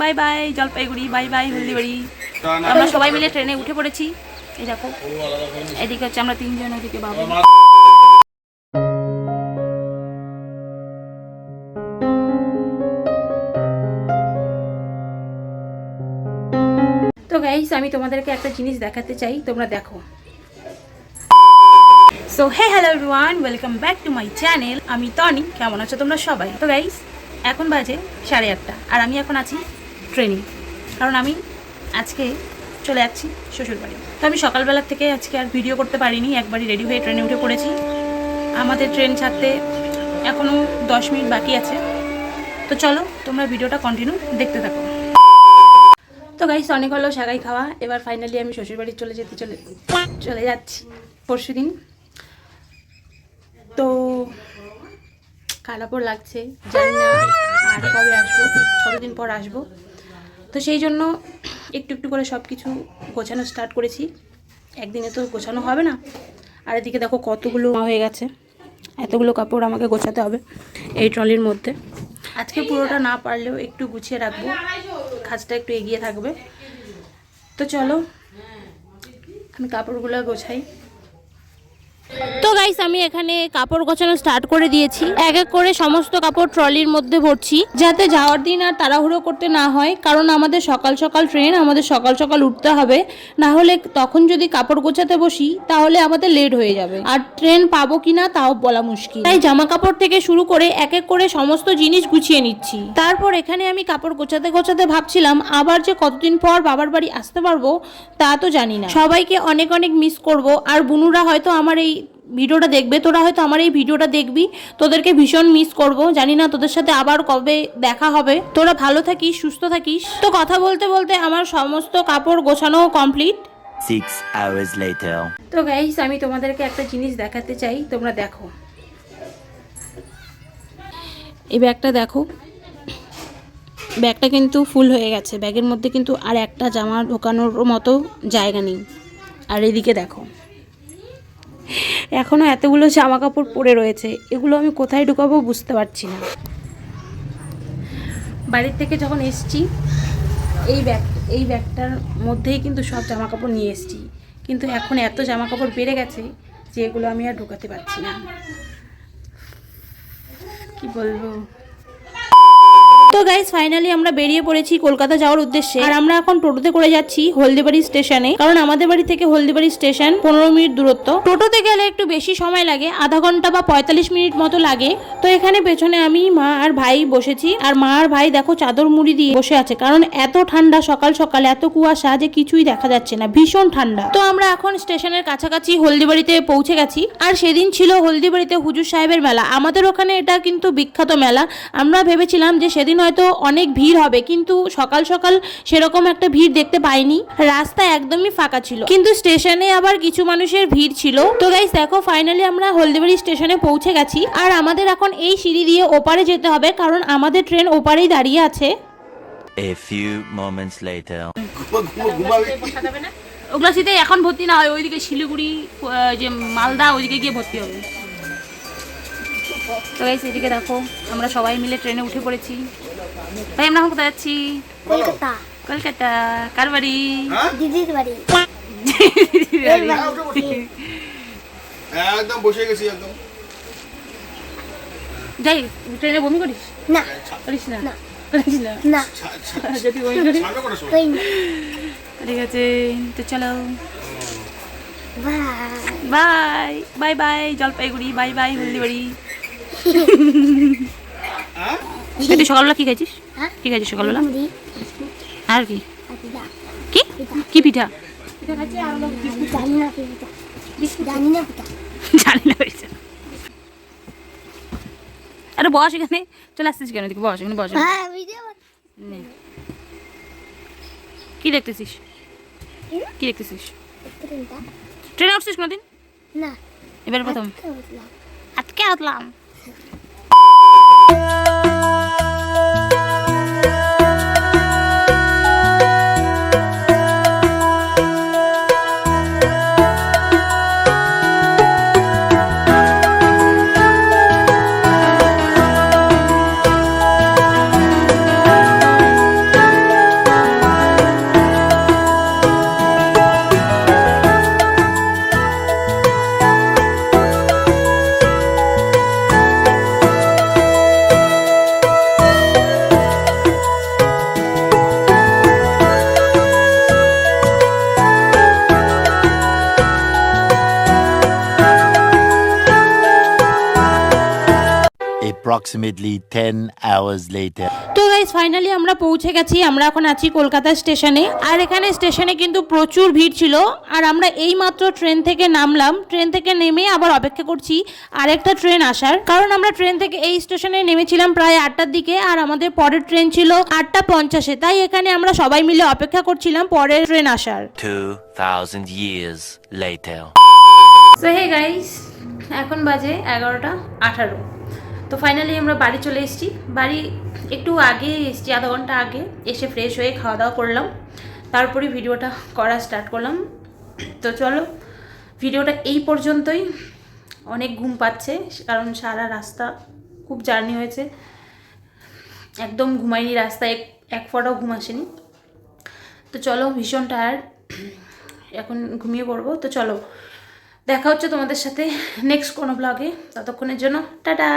Bye bye Jalpaiguri bye bye Haldibari. আমরা সবাই মিলে ট্রেনে উঠে পড়েছি। এই দেখো এদিকে হচ্ছে আমরা তিনজন ওদিকে বাবা। তো গাইস আমি তোমাদেরকে একটা জিনিস দেখাতে চাই তোমরা দেখো। So hey hello everyone welcome back to my channel আমি টনি কেমন আছো তোমরা সবাই? তো গাইস এখন বাজে সাড়ে আটটা আর আমি এখন আছি ট্রেনিং। কারণ আমি আজকে চলে যাচ্ছি শ্বশুরবাড়ি তো আমি সকালবেলা থেকে আজকে আর ভিডিও করতে পারিনি, একবারই রেডি হয়ে ট্রেনে উঠে পড়েছি। আমাদের ট্রেন ছাড়তে এখনও দশ মিনিট বাকি আছে। তো চলো, তোমরা ভিডিওটা কন্টিনিউ দেখতে থাকো। তো গাইস অনেক হলো সাগাই খাওয়া। এবার ফাইনালি আমি শ্বশুরবাড়ি চলে যেতে চলে চলে যাচ্ছি পরশু দিন তো কালাপর লাগছে, জানি না আর কবে আসব, কতদিন পর আসব। তো সেই জন্য একটু একটু করে সব কিছু গোছানো স্টার্ট করেছি। একদিনে তো গোছানো হবে না। আর এদিকে দেখো কতগুলো হয়ে গেছে। এতগুলো কাপড় আমাকে গোছাতে হবে এই ট্রলির মধ্যে। আজকে পুরোটা না পারলেও একটু গুছিয়ে রাখব। কাজটা একটু এগিয়ে থাকবে। তো চলো, আমি কাপড়গুলো গোছাই। তো গাইস আমি এখানে কাপড় গোছানো স্টার্ট করে দিয়েছি। এক এক করে সমস্ত কাপড় ট্রলির মধ্যে ভরছি, যাতে যাওয়ার দিন আর তাড়াহুড়ো করতে না হয়, কারণ আমাদের সকাল সকাল ট্রেন আমাদের সকাল সকাল উঠতে হবে। না হলে তখন যদি কাপড় গোছাতে বসি, তাহলে আমাদের লেট হয়ে যাবে। আর ট্রেন পাবো কিনা, তাও বলা মুশকিল। তাই জামা কাপড় থেকে শুরু করে এক এক করে সমস্ত জিনিস গুছিয়ে নিচ্ছি। তারপর এখানে আমি কাপড় গোছাতে গোছাতে ভাবছিলাম, আবার যে কতদিন পর বাবার বাড়ি আসতে পারব, তা তো জানি না। সবাইকে অনেক অনেক মিস করব, আর বুনুরা হয়তো আমার এই ভিডিওটা দেখবে তোরা হয়তো আমার এই ভিডিওটা দেখবি। তোদেরকে ভীষণ মিস করব জানি না তোদের সাথে আবার কবে দেখা হবে। তোরা ভালো থাকিস সুস্থ থাকিস। তো কথা বলতে বলতে আমার সমস্ত কাপড় গোছানো কমপ্লিট later. তো গাইস আমি তোমাদেরকে একটা জিনিস দেখাতে চাই তোমরা দেখো। এই ব্যাগটা দেখো। ব্যাগটা কিন্তু ফুল হয়ে গেছে। ব্যাগের মধ্যে কিন্তু আর একটা জামা ঢোকানোর মতো জায়গা নেই। আর এদিকে দেখো। এখনও এতগুলো জামা কাপড় পরে রয়েছে, এগুলো আমি কোথায় ঢুকাবো বুঝতে পারছি না। বাড়ির থেকে যখন এসছি, এই ব্যাগ, এই ব্যাগটার মধ্যেই কিন্তু সব জামা কাপড় নিয়ে এসছি। কিন্তু এখন এত জামা কাপড় বেড়ে গেছে যে এগুলো আমি আর ঢুকাতে পারছি না। কি বলব? তো গাইস ফাইনালি আমরা বেরিয়ে পড়েছি কলকাতা যাওয়ার উদ্দেশ্যে। আর আমরা এখন টোটোতে করে যাচ্ছি হলদিবাড়ি স্টেশনে। কারণ আমাদের বাড়ি থেকে হলদিবাড়ি স্টেশন পনেরো মিনিট দূরত্ব। টোটোতে গেলে একটু বেশি সময় লাগে, আধা ঘণ্টা বা পঁয়তাল্লিশ মিনিট মতো লাগে। তো এখানে পেছনে আমি, মা আর ভাই বসেছি। আর মা আর ভাই দেখো চাদর মুড়ি দিয়ে বসে আছে। কারণ এত ঠান্ডা সকাল সকাল, এত কুয়াশা যে কিছুই দেখা যাচ্ছে না, ভীষণ ঠান্ডা। তো আমরা এখন স্টেশনের কাছাকাছি হলদিবাড়িতে পৌঁছে গেছি। আর সেদিন ছিল হলদিবাড়িতে হুজুর সাহেবের মেলা। আমাদের ওখানে এটা কিন্তু বিখ্যাত মেলা। আমরা ভেবেছিলাম যে সেদিন হয়তো অনেক ভিড় হবে কিন্তু সকাল সকাল সেরকম একটা ভিড় দেখতে পাইনি। রাস্তা একদমই ফাঁকা ছিল। কিন্তু স্টেশনে আবার কিছু মানুষের ভিড় ছিল। তো গাইস দেখো ফাইনালি আমরা হলদিবাড়ি স্টেশনে পৌঁছে গেছি। আর আমাদের এখন এই সিঁড়ি দিয়ে ওপারে যেতে হবে কারণ আমাদের ট্রেন ওপারেই দাঁড়িয়ে আছে। A few moments later. ওগুলো শীতে এখন ভর্তি না হয় ওইদিকে শিলিগুড়ি যে মালদা ওইদিকে গিয়ে ভর্তি হবে। তো এদিকে দেখো আমরা সবাই মিলে ট্রেনে উঠে পড়েছি। ভাই আমরা এখন কোথায় যাচ্ছি? কলকাতা। কলকাতা। কার বাড়ি? দিদির বাড়ি। একদম বসে গেছি একদম। যাই ট্রেনে বমি করিস? না। করিস না? না। করিস না? না। যদি বমি করিস। ছাড়বে কটার সময়? হয়নি। ঠিক আছে তো চলো। Bye. Bye bye bye Jalpaiguri bye bye Haldibari. হ্যাঁ এই তুই সকালবেলা কি খাইছিস? হ্যাঁ? কি খাইছিস সকালবেলা? আর কি? কি? কি পিঠা? জানি না জানি না পিঠা। জানি না হয়েছে আরে বস এখানে। চলে আসছিস কেন এদিকে? বস এখানে বস। হ্যাঁ। কি দেখতেছিস? কি? দেখতেছিস? ট্রেনে উঠছিস কোনোদিন? না। এবার প্রথম। আজকে উঠলাম। আজকে Approximately 10 hours later. তো গাইজ ফাইনালি আমরা পৌঁছে গেছি। আমরা এখন আছি কলকাতা স্টেশনে। আর এখানে স্টেশনে কিন্তু প্রচুর ভিড় ছিল। আর আমরা এই মাত্র ট্রেন থেকে নামলাম। ট্রেন থেকে নেমে আবার অপেক্ষা করছি আরেকটা ট্রেন আসার। কারণ আমরা ট্রেন থেকে এই স্টেশনে নেমেছিলাম প্রায় আটটার দিকে। আর আমাদের পরের ট্রেন ছিল আটটা পঞ্চাশে। তাই এখানে আমরা সবাই মিলে অপেক্ষা করছিলাম পরের ট্রেন আসার। 2,000 years later. So hey guys এখন বাজে এগারোটা আঠারো। তো ফাইনালি আমরা বাড়ি চলে এসেছি। বাড়ি একটু আগে এসেছি, আধা ঘণ্টা আগে। এসে ফ্রেশ হয়ে খাওয়া দাওয়া করলাম। তারপরে ভিডিওটা করা স্টার্ট করলাম। তো চলো, ভিডিওটা এই পর্যন্তই। অনেক ঘুম পাচ্ছে, কারণ সারা রাস্তা খুব জার্নি হয়েছে। একদম ঘুমাইনি রাস্তায়, এক এক ফোঁটাও ঘুম আসেনি। তো চলো ভীষণ টায়ার্ড এখন ঘুমিয়ে পড়ব। তো চলো দেখা হচ্ছে তোমাদের সাথে নেক্সট কোনো ব্লগে ততক্ষণের জন্য টাটা!